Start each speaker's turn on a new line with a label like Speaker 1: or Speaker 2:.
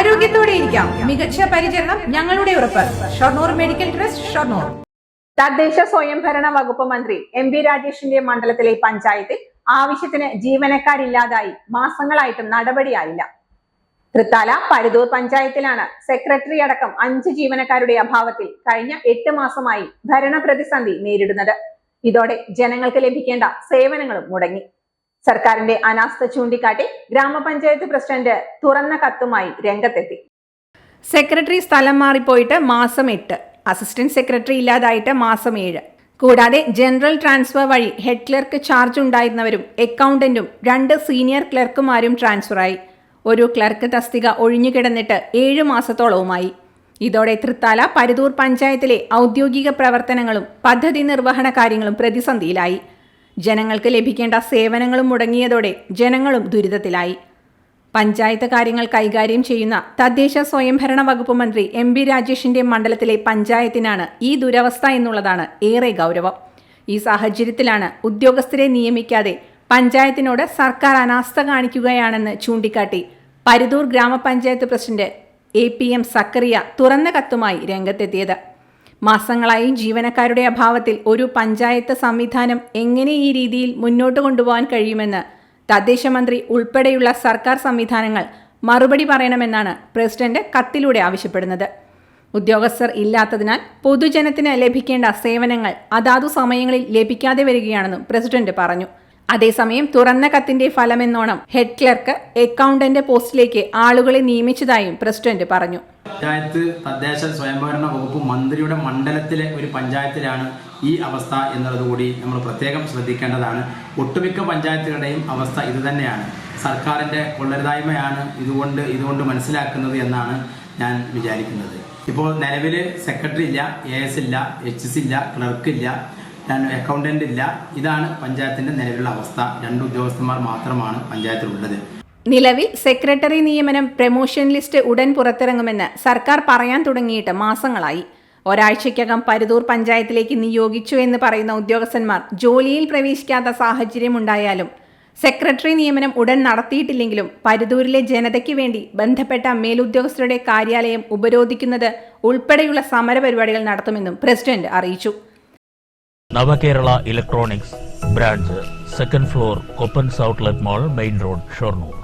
Speaker 1: ആരോഗ്യത്തോടെ ഇരിക്കാം. മികച്ച പരിചരണം ഞങ്ങളുടെ ഉറപ്പ്. Shoranur medical trust Shoranur.
Speaker 2: തദ്ദേശ സ്വയംഭരണ വകുപ്പ് മന്ത്രി എം പി രാജേഷിന്റെ മണ്ഡലത്തിലെ പഞ്ചായത്തിൽ ആവശ്യത്തിന് ജീവനക്കാരില്ലാതായി മാസങ്ങളായിട്ടും നടപടിയായില്ല. തൃത്താല പരുതൂർ പഞ്ചായത്തിലാണ് സെക്രട്ടറി അടക്കം അഞ്ച് ജീവനക്കാരുടെ അഭാവത്തിൽ കഴിഞ്ഞ എട്ട് മാസമായി ഭരണ പ്രതിസന്ധി നേരിടുന്നത്. ഇതോടെ ജനങ്ങൾക്ക് ലഭിക്കേണ്ട സേവനങ്ങളും മുടങ്ങി. സർക്കാരിന്റെ അനാസ്ഥ ചൂണ്ടിക്കാട്ടി ഗ്രാമപഞ്ചായത്ത് പ്രസിഡന്റ് തുറന്ന കത്തുമായി രംഗത്തെത്തി.
Speaker 1: സെക്രട്ടറി സ്ഥലം മാറിപ്പോയിട്ട് മാസം എട്ട്. അസിസ്റ്റന്റ് സെക്രട്ടറി ഇല്ലാതായിട്ട് മാസം ഏഴ്. കൂടാതെ ജനറൽ ട്രാൻസ്ഫർ വഴി ഹെഡ് ക്ലർക്ക് ചാർജ് ഉണ്ടായിരുന്നവരും അക്കൗണ്ടന്റും രണ്ട് സീനിയർ ക്ലർക്കുമാരും ട്രാൻസ്ഫറായി. ഒരു ക്ലർക്ക് തസ്തിക ഒഴിഞ്ഞുകിടന്നിട്ട് ഏഴ് മാസത്തോളവുമായി. ഇതോടെ തൃത്താല പരുതൂർ പഞ്ചായത്തിലെ ഔദ്യോഗിക പ്രവർത്തനങ്ങളും പദ്ധതി നിർവഹണ കാര്യങ്ങളും പ്രതിസന്ധിയിലായി. ജനങ്ങൾക്ക് ലഭിക്കേണ്ട സേവനങ്ങളും മുടങ്ങിയതോടെ ജനങ്ങളും ദുരിതത്തിലായി. പഞ്ചായത്ത് കാര്യങ്ങൾ കൈകാര്യം ചെയ്യുന്ന തദ്ദേശ സ്വയംഭരണ വകുപ്പ് മന്ത്രി എം ബി രാജേഷിന്റെ മണ്ഡലത്തിലെ പഞ്ചായത്തിനാണ് ഈ ദുരവസ്ഥ എന്നുള്ളതാണ് ഏറെ ഗൗരവം. ഈ സാഹചര്യത്തിലാണ് ഉദ്യോഗസ്ഥരെ നിയമിക്കാതെ പഞ്ചായത്തിനോട് സർക്കാർ അനാസ്ഥ കാണിക്കുകയാണെന്ന് ചൂണ്ടിക്കാട്ടി Paruthur grama panchayat president A P M Zakaria തുറന്ന കത്തുമായി രംഗത്തെത്തിയത്. മാസങ്ങളായി ജീവനക്കാരുടെ അഭാവത്തിൽ ഒരു പഞ്ചായത്ത് സംവിധാനം എങ്ങനെ ഈ രീതിയിൽ മുന്നോട്ട് കൊണ്ടുപോകാൻ കഴിയുമെന്ന് തദ്ദേശ മന്ത്രി ഉൾപ്പെടെയുള്ള സർക്കാർ സംവിധാനങ്ങൾ മറുപടി പറയണമെന്നാണ് പ്രസിഡന്റ് കത്തിലൂടെ ആവശ്യപ്പെടുന്നത്. ഉദ്യോഗസ്ഥർ ഇല്ലാത്തതിനാൽ പൊതുജനത്തിന് ലഭിക്കേണ്ട സേവനങ്ങൾ അതാതു സമയങ്ങളിൽ ലഭിക്കാതെ വരികയാണെന്നും പ്രസിഡന്റ് പറഞ്ഞു. അതേസമയം തുറന്ന കത്തിന്റെ ഫലമെന്നോണം ഹെഡ് ക്ലർക്ക് അക്കൗണ്ടന്റ് പോസ്റ്റിലേക്ക് ആളുകളെ നിയമിച്ചതായും പ്രസിഡന്റ് പറഞ്ഞു.
Speaker 3: പഞ്ചായത്ത് തദ്ദേശ സ്വയംഭരണ വകുപ്പ് മന്ത്രിയുടെ മണ്ഡലത്തിലെ ഒരു പഞ്ചായത്തിലാണ് ഈ അവസ്ഥ എന്നുള്ളത് കൂടി നമ്മൾ പ്രത്യേകം ശ്രദ്ധിക്കേണ്ടതാണ്. ഒട്ടുമിക്ക പഞ്ചായത്തുകളുടെയും അവസ്ഥ ഇതുതന്നെയാണ് സർക്കാരിന്റെ കൊള്ളരുതായ്മയാണ് ഇതുകൊണ്ട് ഇതുകൊണ്ട് മനസ്സിലാക്കുന്നത് എന്നാണ് ഞാൻ വിചാരിക്കുന്നത്. ഇപ്പോൾ നിലവിൽ സെക്രട്ടറി ഇല്ല എ എസ് ഇല്ല എച്ച് എസ് ഇല്ല ക്ലർക്ക് ഇല്ല അക്കൗണ്ടന്റ് ഇല്ല. ഇതാണ് പഞ്ചായത്തിന്റെ നിലവിലുള്ള അവസ്ഥ. രണ്ട് ഉദ്യോഗസ്ഥന്മാർ മാത്രമാണ് പഞ്ചായത്തിലുള്ളത്.
Speaker 1: നിലവിൽ സെക്രട്ടറി നിയമനം പ്രമോഷൻ ലിസ്റ്റ് ഉടൻ പുറത്തിറങ്ങുമെന്ന് സർക്കാർ പറയാൻ തുടങ്ങിയിട്ട് മാസങ്ങളായി. ഒരാഴ്ചയ്ക്കകം പരുതൂർ പഞ്ചായത്തിലേക്ക് നിയോഗിച്ചു എന്ന് പറയുന്ന ഉദ്യോഗസ്ഥന്മാർ ജോലിയിൽ പ്രവേശിക്കാത്ത സാഹചര്യമുണ്ടായാലും സെക്രട്ടറി നിയമനം ഉടൻ നടത്തിയിട്ടില്ലെങ്കിലും പരുതൂരിലെ ജനതയ്ക്ക് വേണ്ടി ബന്ധപ്പെട്ട മേലുദ്യോഗസ്ഥരുടെ കാര്യാലയം ഉപരോധിക്കുന്നത് ഉൾപ്പെടെയുള്ള സമരപരിപാടികൾ നടത്തുമെന്നും പ്രസിഡന്റ് അറിയിച്ചു.
Speaker 4: Navakerala electronics branch second floor Koppans outlet mall main road Shoranur.